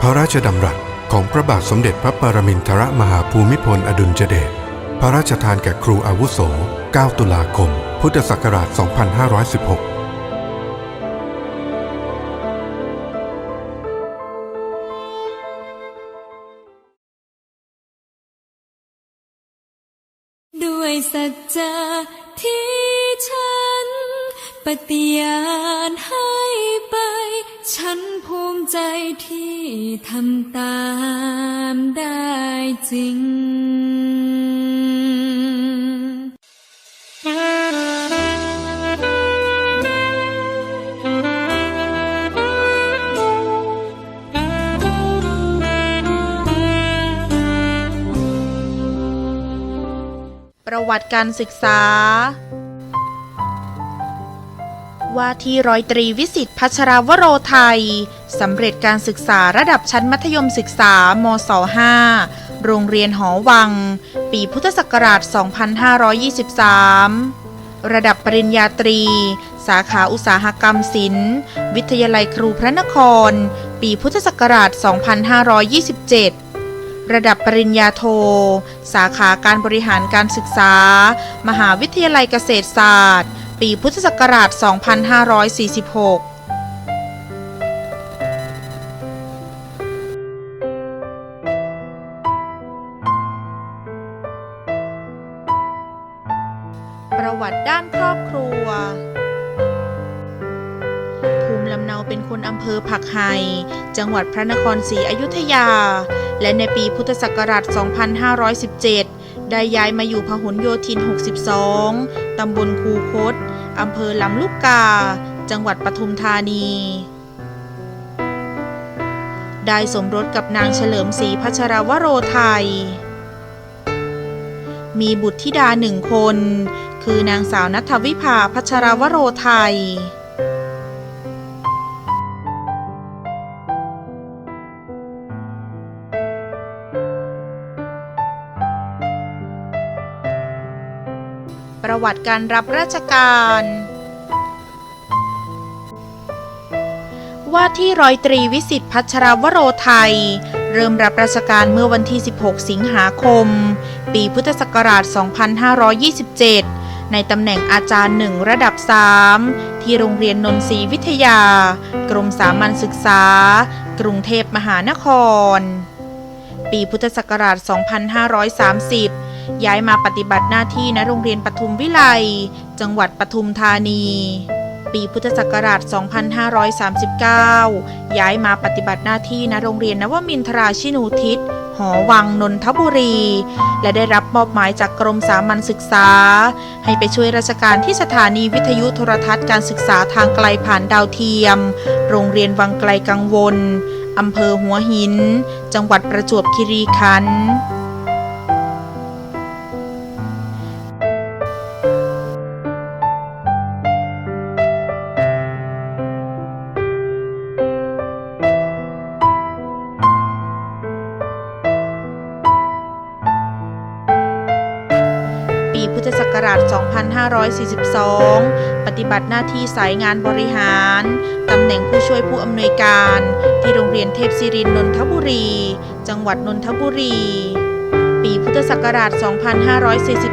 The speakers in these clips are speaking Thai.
พระราชดำรัสของพระบาทสมเด็จพระปรมินทรมหาภูมิพลอดุลยเดช พระราชทานแก่ครูอาวุโส 9 ตุลาคม พุทธศักราช 2516ด้วยสัจจะที่ฉันปฏิญาณให้ ทำตามได้จริง ประวัติการศึกษา ว่าที่ร้อยตรีวิสิตพัชราวโรไทย สำเร็จการศึกษาระดับชั้นมัธยมศึกษามศ5โรงเรียนหอวัง ปีพุทธศักราช 2523 ระดับปริญญาตรี สาขาอุตสาหกรรมศิลป์ วิทยาลัยครูพระนคร ปีพุทธศักราช 2527ระดับปริญญาโท สาขาการบริหารการศึกษา มหาวิทยาลัยเกษตรศาสตร์ ปีพุทธศักราช 2546 ผักไห่จังหวัดพระนครศรีอยุธยา และในปีพุทธศักราช 2517 ได้ย้ายมาอยู่พหลโยธิน 62 ตำบลคูคต อำเภอลำลูกกา จังหวัดปทุมธานี ได้สมรสกับนางเฉลิมศรีพัชรวโรไทย มีบุตรธิดาหนึ่งคน คือนางสาวนัทวิภาพัชรวโรไทย ประวัติการรับราชการ ว่าที่ร้อยตรีวิสิตพัชรวโรไทย เริ่มรับราชการเมื่อวันที่ 16 สิงหาคม ปีพุทธศักราช 2527 ในตำแหน่งอาจารย์หนึ่งระดับ 3 ที่โรงเรียนนนทรีวิทยา กรมสามัญศึกษา กรุงเทพมหานคร ปีพุทธศักราช 2530 ย้ายมาปฏิบัติหน้าที่ณโรงเรียนปทุมวิไล จังหวัดปทุมธานี ปีพุทธศักราช 2539 ย้ายมาปฏิบัติหน้าที่ณโรงเรียนนวมินทราชินูทิศ หอวังนนทบุรี และได้รับมอบหมายจากกรมสามัญศึกษา ให้ไปช่วยราชการที่สถานีวิทยุโทรทัศน์การศึกษาทางไกลผ่านดาวเทียม โรงเรียนวังไกลกังวลอำเภอหัวหิน จังหวัดประจวบคีรีขันธ์ 2542 ปฏิบัติหน้าที่สายงานบริหาร ตำแหน่งผู้ช่วยผู้อำนวยการ ที่โรงเรียนเทพศิรินนนทบุรี จังหวัดนนทบุรี ปีพุทธศักราช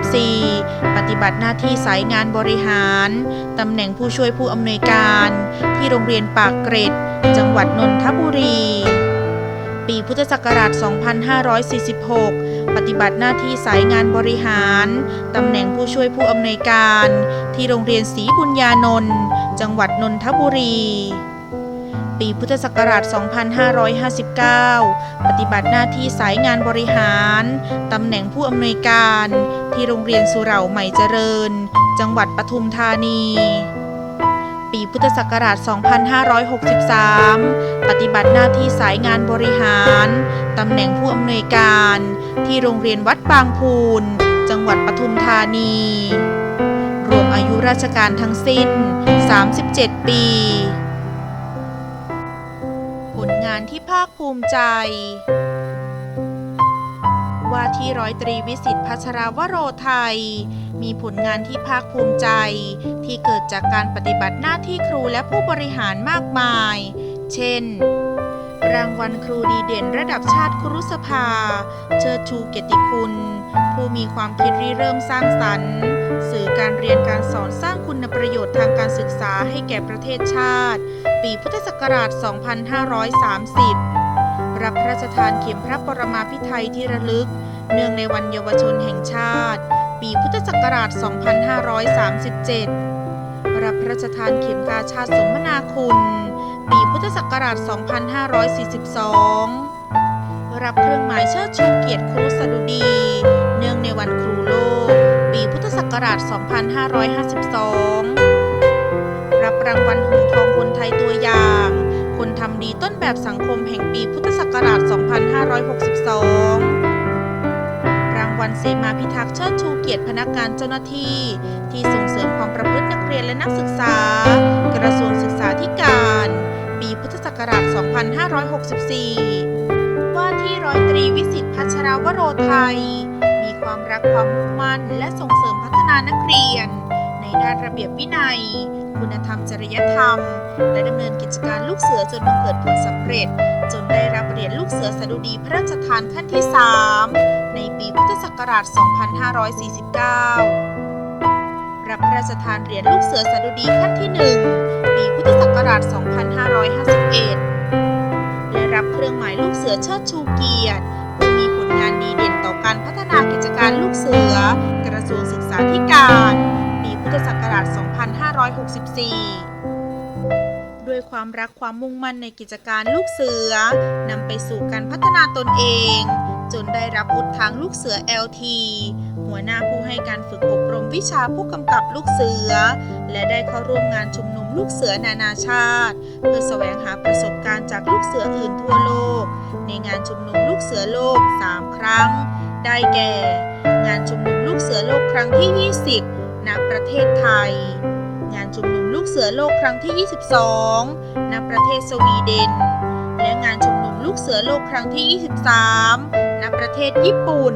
2544 ปฏิบัติหน้าที่สายงานบริหาร ตำแหน่งผู้ช่วยผู้อำนวยการ ที่โรงเรียนปากเกร็ด จังหวัดนนทบุรี ปีพุทธศักราช 2546 ปฏิบัติหน้าที่สายงานบริหารตำแหน่งผู้ช่วยผู้อำนวยการ ที่โรงเรียนศรีบุญญานนท์จังหวัดนนทบุรี ปีพุทธศักราช 2559 ปฏิบัติหน้าที่สายงานบริหารตำแหน่งผู้อำนวยการ ที่โรงเรียนสุเหร่าใหม่เจริญ จังหวัดปทุมธานี ปีพุทธศักราช 2563 ปฏิบัติหน้าที่สายงานบริหาร ตำแหน่งผู้อำนวยการ ที่โรงเรียนวัดบางพูน จังหวัดปทุมธานี รวมอายุราชการทั้งสิ้น 37 ปี ผลงานที่ภาคภูมิใจ ว่าที่ร้อยตรีวิสิตพัชราวโรไทย มีผลงานที่ภาคภูมิใจ ที่เกิดจากการปฏิบัติหน้าที่ครูและผู้บริหารมากมาย เช่น รางวัลครูดีเด่นระดับชาติครุสภา เชิดชูเกียรติคุณ ผู้มีความคิดริเริ่มสร้างสรรค์ สื่อการเรียนการสอนสร้างคุณประโยชน์ทางการศึกษาให้แก่ประเทศชาติ ปีพุทธศักราช 2530 รับพระราชทานเข็มพระปรมาภิไธยที่ระลึก เนื่องในวันเยาวชนแห่งชาติ ปีพุทธศักราช 2537 รับพระราชทานเข็มกาชาติสมนาคุณ ปีพุทธศักราช 2542 รับเครื่องหมายเชิดชูเกียรติครูสดุดี เนื่องในวันครูโลก ปีพุทธศักราช 2552 รับรางวัลหงทองคนไทยตัวอย่าง ดีต้นแบบสังคมแห่งปีพุทธศักราช 2562 รางวัลเสมาพิทักษ์เชิดชูเกียรติพนักงานเจ้าหน้าที่ ที่ส่งเสริมความประพฤตินักเรียนและนักศึกษา กระทรวงศึกษาธิการ ปีพุทธศักราช 2564 ว่าที่ร้อยตรีวิสิตพัชราวโรไทย มีความรักความมุ่งมั่นและส่งเสริมพัฒนานักเรียนใน ด้านระเบียบวินัย คุณธรรมจริยธรรม และดำเนินกิจการลูกเสือจนบังเกิดผลสำเร็จ จนได้รับเหรียญลูกเสือสดุดีพระราชทานขั้นที่ 3 ในปีพุทธศักราช 2549 รับพระราชทานเหรียญลูกเสือสดุดีขั้นที่ 1 ปีพุทธศักราช 2551และรับเครื่องหมายลูกเสือเชิดชูเกียรติผู้มีผลงานดีเด่นต่อการพัฒนากิจการลูกเสือกระทรวงศึกษาธิการ ธศักราช 2564 ด้วยความรักความมุ่งมั่นในกิจการลูกเสือนำไปสู่การพัฒนาตนเอง จนได้รับบุตรทางลูกเสือ LT หัวหน้าผู้ให้การฝึกอบรมวิชาผู้กำกับลูกเสือ และได้เข้าร่วมงานชุมนุมลูกเสือนานาชาติ เพื่อแสวงหาประสบการณ์จากลูกเสืออื่นทั่วโลก ในงานชุมนุมลูกเสือโลก 3 ครั้ง ได้แก่ งานชุมนุมลูกเสือโลกครั้งที่ 20 ณประเทศไทย งานชุมนุมลูกเสือโลกครั้งที่ 22 ณ ประเทศสวีเดน และงานชุมนุมลูกเสือโลกครั้งที่ 23 ณ ประเทศญี่ปุ่น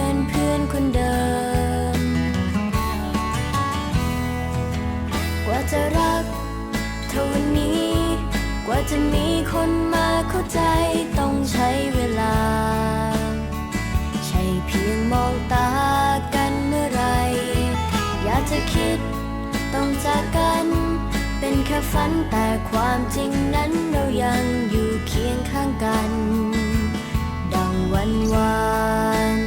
จะรัก เท่านี้ กว่าจะมีคนมาเข้าใจต้องใช้เวลา ใช่เพียงมองตากันเมื่อไร อยากจะคิดต้องจากกัน เป็นแค่ฝันแต่ความจริงนั้นเรายังอยู่เคียงข้างกัน ดังวันวาน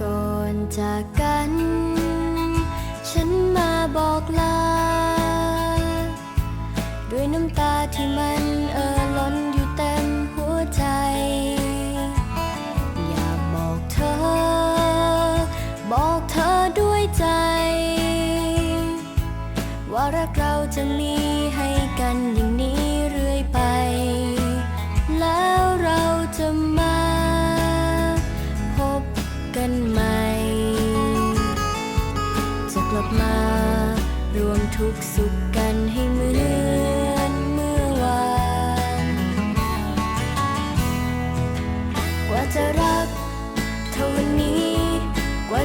ก่อนจาก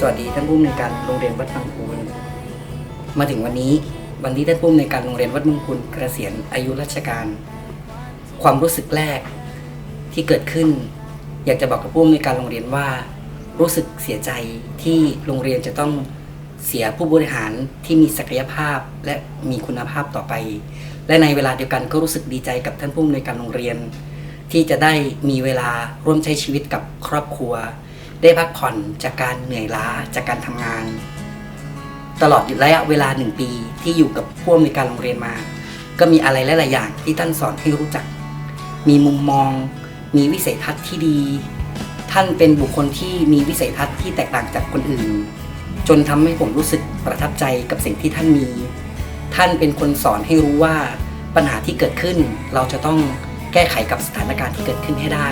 สวัสดีท่านผู้อำนวยการโรงเรียนวัดบางพูนมาถึงวันนี้วันที่ท่านผู้อำนวยการโรงเรียนวัดบางพูนเกษียณอายุราชการ ความรู้สึกแรกที่เกิดขึ้น อยากจะบอกกับผู้อำนวยการโรงเรียนว่า รู้สึกเสียใจที่โรงเรียนจะต้องเสียผู้บริหารที่มีศักยภาพและมีคุณภาพต่อไป และในเวลาเดียวกันก็รู้สึกดีใจกับท่านผู้อำนวยการโรงเรียน ที่จะได้มีเวลาร่วมใช้ชีวิตกับครอบครัว ได้พักผ่อนจากการเหนื่อยล้าจากการทำงาน ตลอดระยะเวลาหนึ่งปีที่อยู่กับผู้อำนการโรงเรียนมา ก็มีอะไรหลายๆอย่างที่ท่านสอนให้รู้จัก มีมุมมอง มีวิสัยทัศน์ที่ดี ท่านเป็นบุคคลที่มีวิสัยทัศน์ที่แตกต่างจากคนอื่น จนทำให้ผมรู้สึกประทับใจกับสิ่งที่ท่านมี ท่านเป็นคนสอนให้รู้ว่าปัญหาที่เกิดขึ้นเราจะต้องแก้ไขกับสถานการณ์ที่เกิดขึ้นให้ได้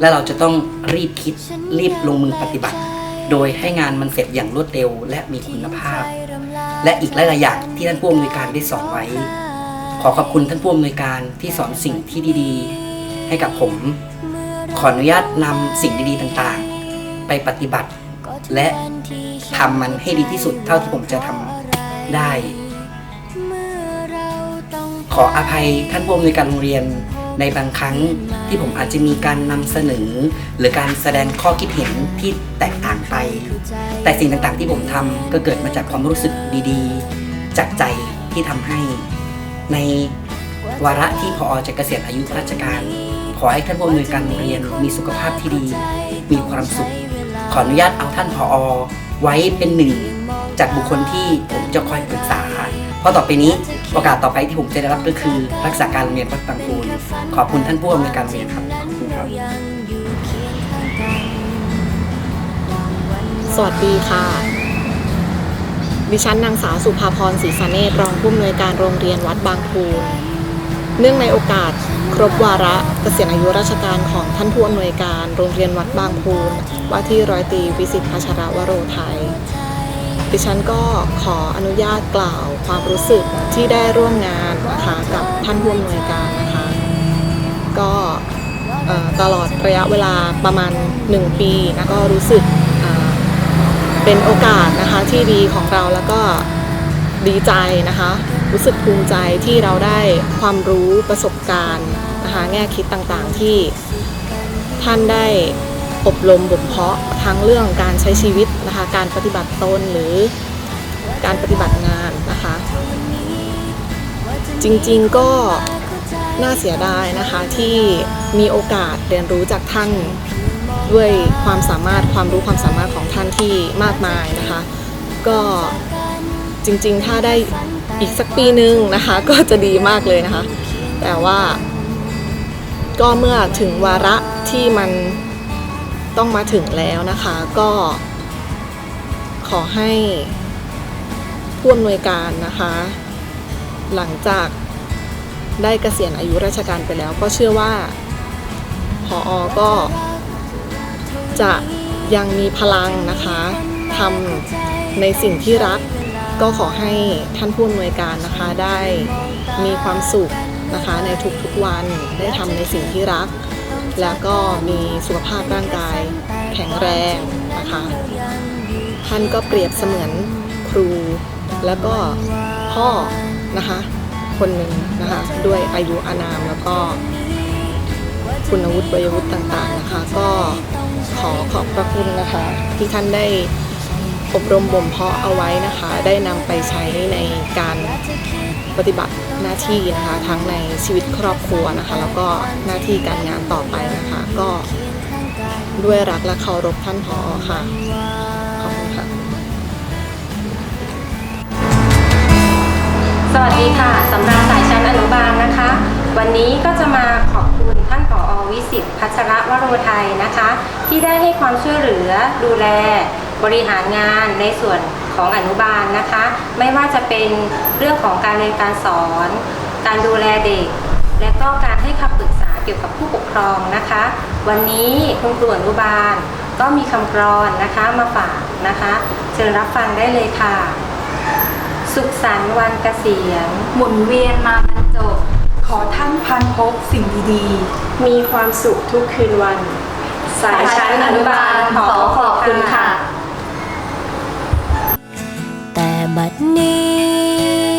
และเราจะต้องรีบคิดรีบลงมือปฏิบัติ โดยให้งานมันเสร็จอย่างรวดเร็วและมีคุณภาพ และอีกหลายๆอย่างที่ท่านผู้อำนวยการได้สอนไว้ ขอขอบคุณท่านผู้อำนวยการที่สอนสิ่งที่ดีๆ ให้กับผม ขออนุญาตนำสิ่งดีๆต่างๆ ไปปฏิบัติ และทำมันให้ดีที่สุดเท่าที่ผมจะทำได้ ขออภัยท่านผู้อำนวยการโรงเรียน ในบางครั้งที่ผมอาจจะมีการนำเสนอ หรือการแสดงข้อคิดเห็นที่แตกต่างไป แต่สิ่งต่างๆที่ผมทำก็เกิดมาจากความรู้สึกดีๆ จากใจที่ทำให้ ในวาระที่พอจะเกษียณอายุราชการ ขอให้ท่านผู้อำนวยการเรียนมีสุขภาพที่ดี มีความสุข ขออนุญาตเอาท่านผอไว้เป็นหนึ่ง จากบุคคลที่ผมจะคอยปรึกษา เพราะต่อไปนี้โอกาสต่อไปที่ผมจะได้รับก็คือรักษาการโรงเรียนวัดบางพูนขอบคุณท่านผู้อำนวยการโรงเรียนครับขอบคุณครับ สวัสดีค่ะ ดิฉันนางสาวสุภาพรศรีสเนตรองผู้อำนวยการโรงเรียนวัดบางพูนเนื่องในโอกาสครบวาระเกษียณอายุราชการของท่านผู้อำนวยการโรงเรียนวัดบางพูนว่าที่ร้อยตรีวิสิตพัชรวโรไทย ดิฉันก็ขออนุญาตกล่าวความรู้สึกที่ได้ร่วมงานนะคะกับท่านผู้อำนวยการนะคะ ก็ตลอดระยะเวลาประมาณ 1 ปีนะก็รู้สึกเป็นโอกาสนะคะที่ดีของเราแล้วก็ดีใจนะคะ รู้สึกภูมิใจที่เราได้ความรู้ประสบการณ์นะคะแง่คิดต่างๆที่ท่านได้ อบรมบ่มเพาะทั้งเรื่องการใช้ชีวิตนะคะ การปฏิบัติตนหรือการปฏิบัติงานนะคะ จริงๆก็น่าเสียดายนะคะที่มีโอกาสเรียนรู้จากท่านด้วยความสามารถความรู้ความสามารถของท่านที่มากมายนะคะ ก็จริงๆ ถ้าได้อีกสักปีหนึ่งนะคะ ก็จะดีมากเลยนะคะ แต่ว่า ก็เมื่อถึงวาระที่มัน ต้องมาถึงแล้วนะคะก็ขอให้ผู้อำนวยการนะคะ หลังจากได้เกษียณอายุราชการไปแล้ว ก็เชื่อว่าพออก็จะยังมีพลังนะคะทำในสิ่งที่รัก ก็ขอให้ท่านผู้อำนวยการนะคะได้มีความสุขนะคะในทุกๆวันได้ทำในสิ่งที่รัก แล้วก็มีสุขภาพร่างกายแข็งแรงนะคะท่านก็เปรียบเสมือนครู แล้วก็พ่อนะคะคนหนึ่งนะคะด้วยอายุอานามแล้วก็คุณวุฒิวัยวุฒิต่างๆนะคะ ก็ขอขอบพระคุณนะคะ ที่ท่านได้อบรมบ่มเพาะเอาไว้นะคะ ได้นำไปใช้ในการ ปฏิบัติหน้าที่นะคะ ทั้งในชีวิตครอบครัวนะคะ แล้วก็หน้าที่การงานต่อไปนะคะ ก็ด้วยรักและเคารพท่านพอค่ะขอบคุณค่ะ สวัสดีค่ะสำหรับสายชั้นอนุบาลนะคะ วันนี้ก็จะมาขอบคุณท่านผอวิสิตพัชระวโรไทยนะคะ ที่ได้ให้ความช่วยเหลือดูแลบริหารงานในส่วน ของอนุบาลนะคะ ไม่ว่าจะเป็นเรื่องของการเรียนการสอน การดูแลเด็ก และก็การให้คำปรึกษาเกี่ยวกับผู้ปกครองนะคะ วันนี้คุณครูอนุบาลก็มีคำกรอนนะคะมาฝากนะคะ เชิญรับฟังได้เลยค่ะ สุขสันต์วันเกษียณหมุนเวียนมาบรรจบขอท่านพันพบสิ่งดีมีความสุขทุกคืนวัน สายชั้นอนุบาลขอขอบคุณค่ะ บัดนี้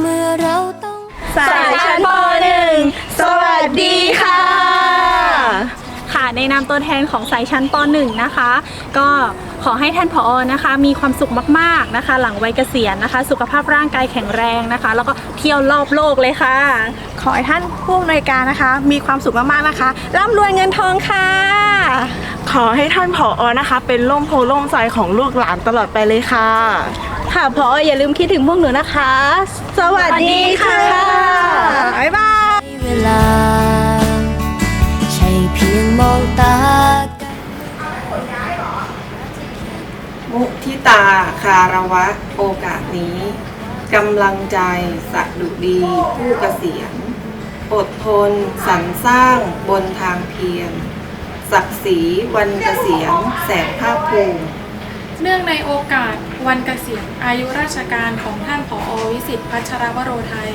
เมื่อเราต้อง สายชั้นป .1 สวัสดีค่ะ ค่ะในนามตัวแทนของสายชั้นป .1 นะคะ ก็ขอให้ท่านผอนะคะ มีความสุขมากๆนะคะ หลังวัยเกษียณนะคะ สุขภาพร่างกายแข็งแรงนะคะ แล้วก็เที่ยวรอบโลกเลยค่ะ ขอให้ท่านผู้อำนวยการนะคะ มีความสุขมากๆนะคะร่ำรวยเงินทองค่ะ ขอให้ท่านผออนะคะ เป็นร่มโพล่มใจของลูกหลานตลอดไปเลยค่ะ ค่ะพออย่าลืมคิดถึงพวกหนูนะคะ สวัสดีค่ะ บ๊ายบาย เวลา ใช่เพียงมองตากันมุทิตาคาระวะโอกาสนี้กำลังใจสัดุดีผู้เกษียณอดทนสรรสร้างบนทางเพียรศักดิ์ศรีวันเกษียณแสงภาคภูมิ เนื่องในโอกาส วันเกษียณอายุราชการของท่านผอวิสิตพัชรวโรไทย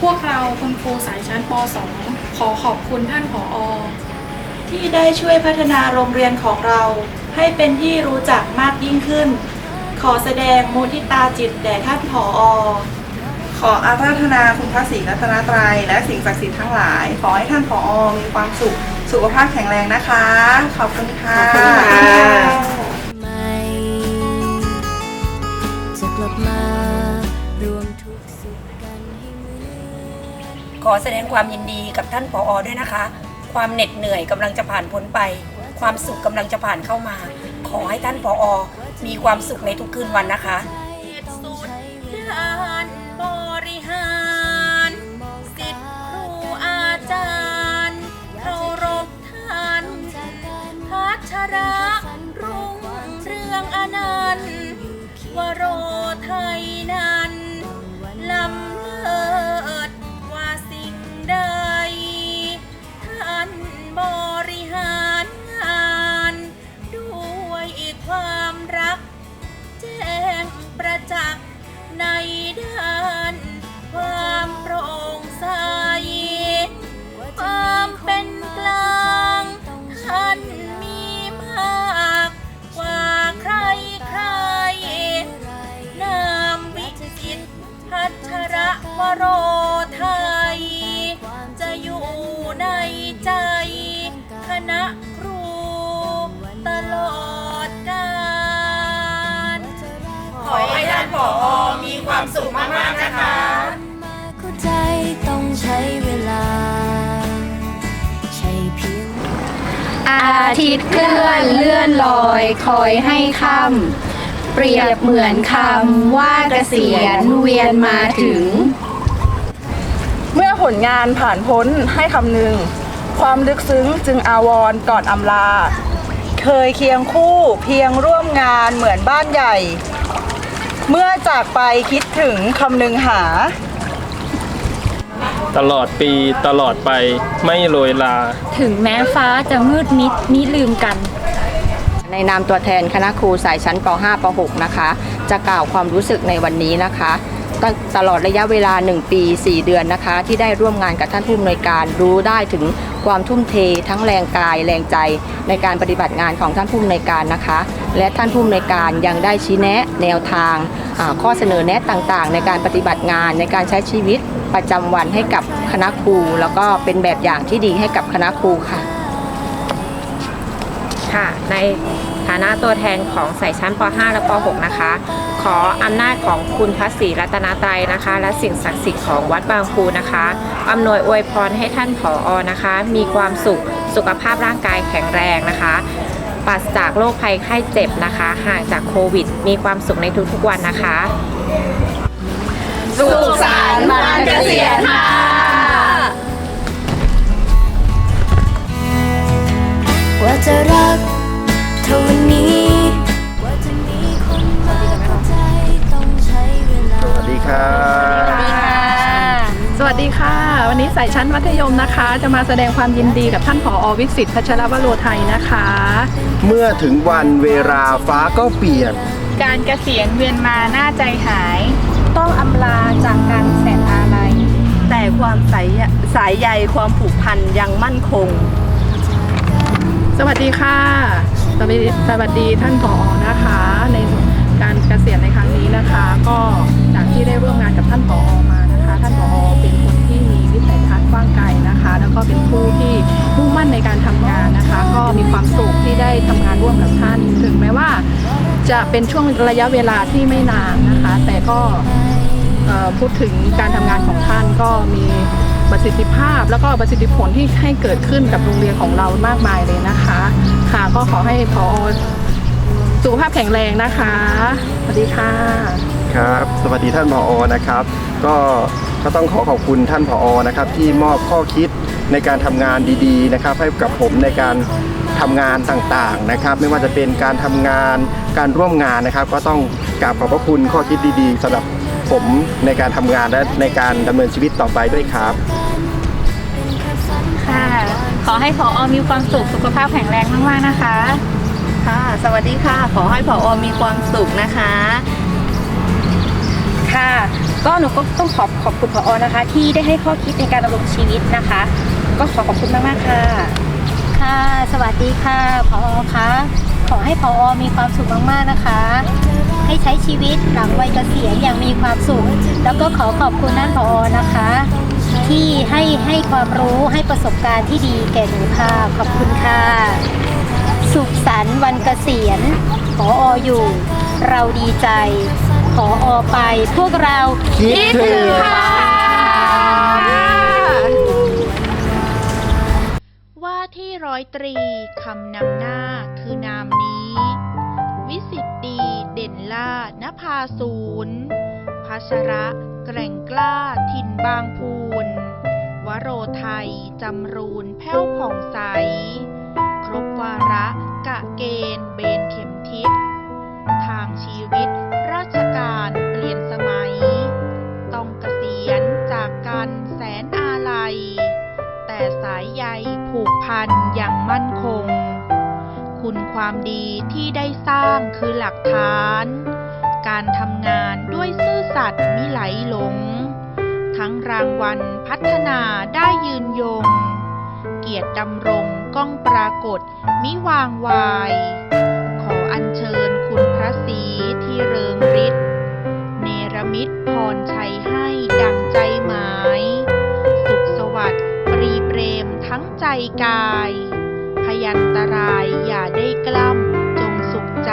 พวกเราคุณครูสายชั้นป .2 ขอขอบคุณท่านผอที่ได้ช่วยพัฒนาโรงเรียนของเรา ให้เป็นที่รู้จักมากยิ่งขึ้น ขอแสดงมุทิตาจิตแด่ท่านผอขออาราธนาคุณพระศรีรัตนตรัยและสิ่งศักดิ์สิทธิ์ทั้งหลาย ขอให้ท่านผออมีความสุข สุขภาพแข็งแรงนะคะ ขอบคุณค่ะ ขอแสดงความยินดีกับท่านผออด้วยนะคะ ความเหน็ดเหนื่อยกำลังจะผ่านพ้นไป ความสุขกำลังจะผ่านเข้ามา ขอให้ท่านผออมีความสุขในทุกคืนวันนะคะการบริหารสิทธิครูอาจารย์เคารพท่านพัชระรุ่งเรืองอนันต์วโรไทยนั้นลำ ใด ท่านบริหารงานด้วยความรัก แจ้งประจักษ์ในด้านความโปร่งใส ความเป็นกลางท่านมีมากกว่าใครใครนามวิจิตพัชระวโรไอให้ท่านผอมีความสุขมากๆนะคะมาเข้าใจต้องใช้เวลา ใช่เพียง อาทิตย์เคลื่อนเลื่อนลอยคอยให้ค่ำเปรียบเหมือนคำว่าเกษียณเวียนมาถึง เมื่อผลงานผ่านพ้นให้คำนึง ความลึกซึ้งจึงอาวรณ์ก่อนอำลา เคยเคียงคู่เพียงร่วมงานเหมือนบ้านใหญ่ เมื่อจากไปคิดถึงคำนึงหา ตลอดปีตลอดไปไม่โรยลา ถึงแม้ฟ้าจะมืดมิดมิลืมกัน ในนามตัวแทนคณะครูสายชั้นป .5 ป .6 นะคะ จะกล่าวความรู้สึกในวันนี้นะคะ ตตลอดระยะเวลา 1 ปี 4 เดือนนะคะ ที่ได้ร่วมงานกับท่านผู้อำนวยการรู้ได้ถึงความทุ่มเททั้งแรงกายแรงใจในการปฏิบัติงานของท่านผู้อำนวยการนะคะ และท่านผู้อำนวยการยังได้ชี้แนะแนวทางข้อเสนอแนะต่างๆ ในการปฏิบัติงานในการใช้ชีวิตประจำวันให้กับคณะครู แล้วก็เป็นแบบอย่างที่ดีให้กับคณะครูค่ะ ค่ะใน ฐานะตัวแทนของสายชั้นป .5 และป .6 นะคะ ขออำนาจของคุณพระศรีรัตนตรัยนะคะ และสิ่งศักดิ์สิทธิ์ของวัดบางครูนะคะอำนวยอวยพรให้ท่านผออนะคะ มีความสุขสุขภาพร่างกายแข็งแรงนะคะปราศจากโรคภัยไข้เจ็บนะคะ ห่างจากโควิด มีความสุขในทุกๆวันนะคะ สุขสันต์วันเกษียณค่ะกว่าจะรักเท่า ครับ สวัสดีค่ะ วันนี้สายชั้นมัธยมนะคะ จะมาแสดงความยินดีกับท่านผออวิสิตพัชรวโรไทยนะคะ เมื่อถึงวันเวลาฟ้าก็เปลี่ยน การเกษียณเวียนมาหน้าใจหาย ต้องอำลาจากการแสนอาลัยแต่ความสายสายใยความผูกพันยังมั่นคง สวัสดีค่ะ สวัสดีสวัสดีท่านผอนะคะ ใน การเกษียณในครั้งนี้นะคะ ก็จากที่ได้ร่วมงานกับท่านผอมานะคะ ท่านผอเป็นคนที่มีวิสัยทัศน์กว้างไกลนะคะ แล้วก็เป็นผู้ที่มุ่งมั่นในการทำงานนะคะ ก็มีความสุขที่ได้ทำงานร่วมกับท่าน ถึงแม้ว่า จะเป็นช่วงระยะเวลาที่ไม่นานนะคะ แต่ก็พูดถึงการทำงานของท่านก็มีประสิทธิภาพ แล้วก็ประสิทธิผลที่ให้เกิดขึ้นกับโรงเรียนของเรามากมายเลยนะคะ ค่ะก็ขอให้พอ สุขภาพแข็งแรงนะคะ สวัสดีค่ะ ครับ สวัสดีท่านผอนะครับ ก็ก็ต้องขอขอบคุณท่านผอนะครับ ที่มอบข้อคิดในการทำงานดีๆนะครับ ให้กับผมในการทำงานต่างๆนะครับ ไม่ว่าจะเป็นการทำงานการร่วมงานนะครับ ก็ต้องกราบขอบพระคุณข้อคิดดีๆสำหรับผมในการทำงานและในการดำเนินชีวิตต่อไปด้วยครับ ค่ะ ขอให้ผออมีความสุขสุขภาพแข็งแรงมากๆนะคะ ค่ะ สวัสดีค่ะ ขอให้ผอมีความสุขนะคะ ค่ะ ก็หนูก็ต้องขอบขอบคุณผอนะคะ ที่ได้ให้ข้อคิดในการดำรงชีวิตนะคะ ก็ขอขอบคุณมากๆค่ะ ค่ะ สวัสดีค่ะพอคะขอให้พอมีความสุขมากๆนะคะ ให้ใช้ชีวิตหลังวัยเกษียณอย่างมีความสุข แล้วก็ขอขอบคุณท่านพอนะคะ ที่ให้ให้ความรู้ให้ประสบการณ์ที่ดีแก่หนูค่ะ ขอบคุณค่ะ สุขสันต์วันเกษียณพอออยู่ เราดีใจพออไป พวกเราคิดถึงค่ะ ว่าที่ร้อยตรีคำนำหน้าคือนามนี้ วิสิตดีเด่นล่านภาศูนย์พัชระแกร่งกล้าถิ่นบางพูน วโรไทยจำรูนแผ้วผ่องใส รบวาระ กะเกณฑ์ เบนเข็มทิศ ทางชีวิต ราชการเปลี่ยนสมัย ต้องเกษียณจากกันแสนอาลัย แต่สายใยผูกพันอย่างมั่นคง คุณความดีที่ได้สร้างคือหลักฐาน การทำงานด้วยซื่อสัตย์มิไหลหลง ทั้งรางวัลพัฒนาได้ยืนยง เกียรติดำรง ก้องปรากฏ มิวางวาย ขออัญเชิญคุณพระศรีที่เริงฤทธิ์เนรมิตพรชัยให้ดังใจหมาย สุขสวัสดิ์ปรีเปรมทั้งใจกาย พยันตรายอย่าได้กล้ำจงสุขใจ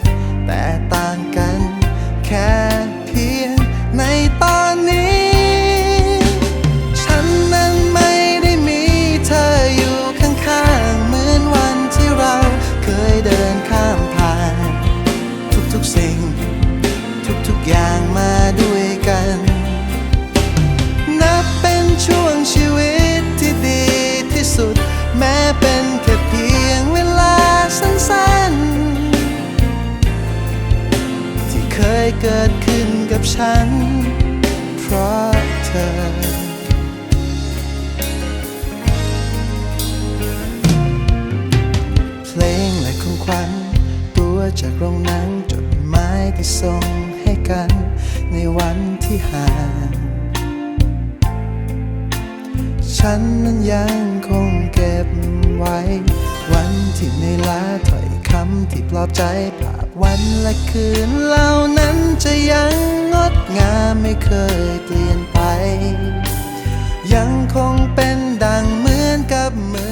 แต่ต่างกันแค่ เกิดขึ้นกับฉัน เพราะเธอ เพลงและของขวัญตัวจากโรงหนังจดหมายที่ส่งให้กัน ในวันที่ห่างฉันนั้นยังคงเก็บไว้ วันที่ในอยล้าถ้อยคำที่ปลอบใจภาพ วันและคืนเหล่านั้นจะยังงดงามไม่เคยเปลี่ยนไป ยังคงเป็นดังเหมือนกับเมื่อ